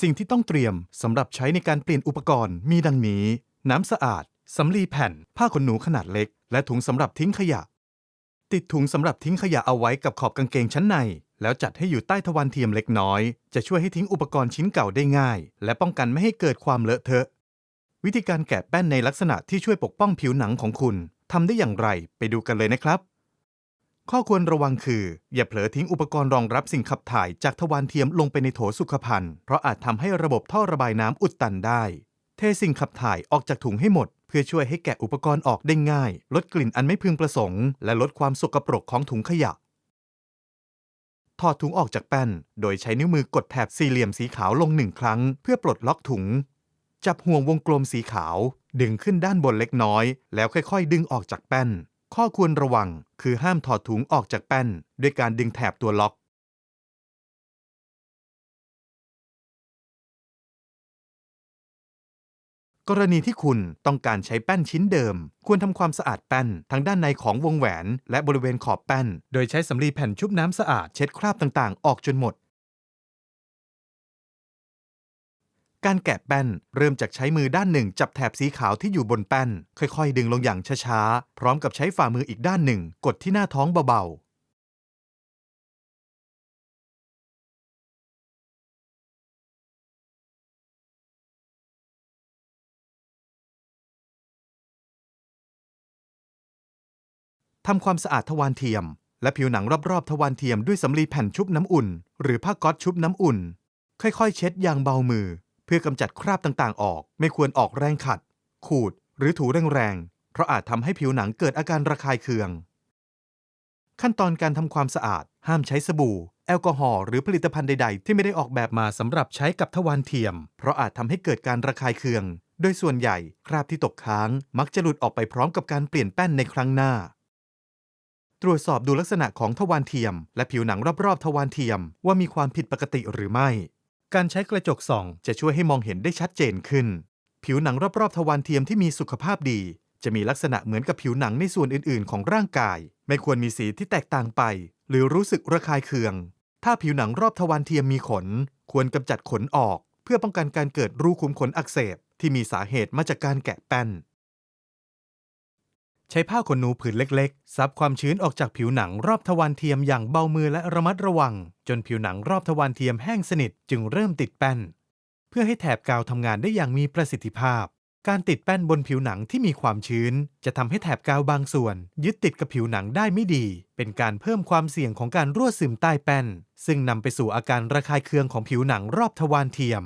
สิ่งที่ต้องเตรียมสำหรับใช้ในการเปลี่ยนอุปกรณ์มีดังนี้ น้ำสะอาดสำลีแผ่น ผ้าขนหนูขนาดเล็ก และถุงสำหรับทิ้งขยะ ติดถุงสำหรับทิ้งขยะเอาไว้กับขอบกางเกงชั้นใน แล้วจัดให้อยู่ใต้ทวารเทียมเล็กน้อย จะช่วยให้ทิ้งอุปกรณ์ชิ้นเก่าได้ง่าย และป้องกันไม่ให้เกิดความเลอะเทอะ วิธีการแกะแป้นในลักษณะที่ช่วยปกป้องผิวหนังของคุณทำได้อย่างไรไปดูกันเลยนะครับ ข้อควรระวังคือ อย่าเผลอทิ้งอุปกรณ์รองรับสิ่งขับถ่ายจากทวารเทียมลงไปในโถสุขภัณฑ์เพราะอาจทำให้ระบบท่อระบายน้ำอุดตันได้ เทสิ่งขับถ่ายออกจากถุงให้หมด เพื่อช่วยให้แกะอุปกรณ์ออกได้ง่าย ลดกลิ่นอันไม่พึงประสงค์ และลดความสกปรกของถุงขยะ ถอดถุงออกจากแป้น โดยใช้นิ้วมือกดแถบสี่เหลี่ยมสีขาวลงหนึ่งครั้ง เพื่อปลดล็อกถุง จับห่วงวงกลมสีขาว ดึงขึ้นด้านบนเล็กน้อย แล้วค่อยๆ ดึงออกจากแป้น ข้อควรระวังคือห้ามถอดถุงออกจากแป้น ด้วยการดึงแถบตัวล็อก กรณีที่คุณต้องการใช้แป้นชิ้นเดิม ควรทำความสะอาดแป้นทั้งด้านในของวงแหวน และบริเวณขอบแป้น โดยใช้สำลีแผ่นชุบน้ำสะอาดเช็ดคราบต่างๆ ออกจนหมด การแกะแป้น เริ่มจากใช้มือด้านหนึ่ง จับแถบสีขาวที่อยู่บนแป้น ค่อยๆ ดึงลงอย่างช้าๆ พร้อมกับใช้ฝ่ามืออีกด้านหนึ่ง กดที่หน้าท้องเบาๆทำความสะอาดทวารเทียม และผิวหนังรอบๆ ทวารเทียมด้วยสำลีแผ่นชุบน้ำอุ่น หรือผ้าก๊อซชุบน้ำอุ่น ค่อยๆ เช็ดอย่างเบามือ เพื่อกำจัดคราบต่างๆ ออก ไม่ควรออกแรงขัด ขูด หรือถูแรงๆ เพราะอาจทำให้ผิวหนังเกิดอาการระคายเคือง ขั้นตอนการทำความสะอาด ห้ามใช้สบู่ แอลกอฮอล์หรือผลิตภัณฑ์ใดๆ ที่ไม่ได้ออกแบบมาสำหรับใช้กับทวารเทียม เพราะอาจทำให้เกิดการระคายเคือง โดยส่วนใหญ่คราบที่ตกค้าง มักจะหลุดออกไปพร้อมกับการเปลี่ยนแป้นในครั้งหน้า ตรวจสอบดูลักษณะของทวารเทียม และผิวหนังรอบๆทวารเทียมว่ามีความผิดปกติหรือไม่ การใช้กระจกส่องจะช่วยให้มองเห็นได้ชัดเจนขึ้น ผิวหนังรอบๆ ทวารเทียมที่มีสุขภาพดี จะมีลักษณะเหมือนกับผิวหนังในส่วนอื่นๆ ของร่างกาย ไม่ควรมีสีที่แตกต่างไป หรือรู้สึกระคายเคือง ถ้าผิวหนังรอบทวารเทียมมีขน ควรกำจัดขนออก เพื่อป้องกันการเกิดรูขุมขนอักเสบที่มีสาเหตุมาจากการแกะแป้น ช้ผ้าขนหนูผืนเล็กๆ ซับความชื้นออกจากผิวหนังรอบทวารเทียมอย่างเบามือและระมัดระวัง จนผิวหนังรอบทวารเทียมแห้งสนิทจึงเริ่มติดแป้น เพื่อให้แถบกาวทำงานได้อย่างมีประสิทธิภาพ การติดแป้นบนผิวหนังที่มีความชื้น จะทำให้แถบกาวบางส่วน ยึดติดกับผิวหนังได้ไม่ดี เป็นการเพิ่มความเสี่ยงของการรั่วซึมใต้แป้น ซึ่งนำไปสู่อาการระคายเคืองของผิวหนังรอบทวารเทียม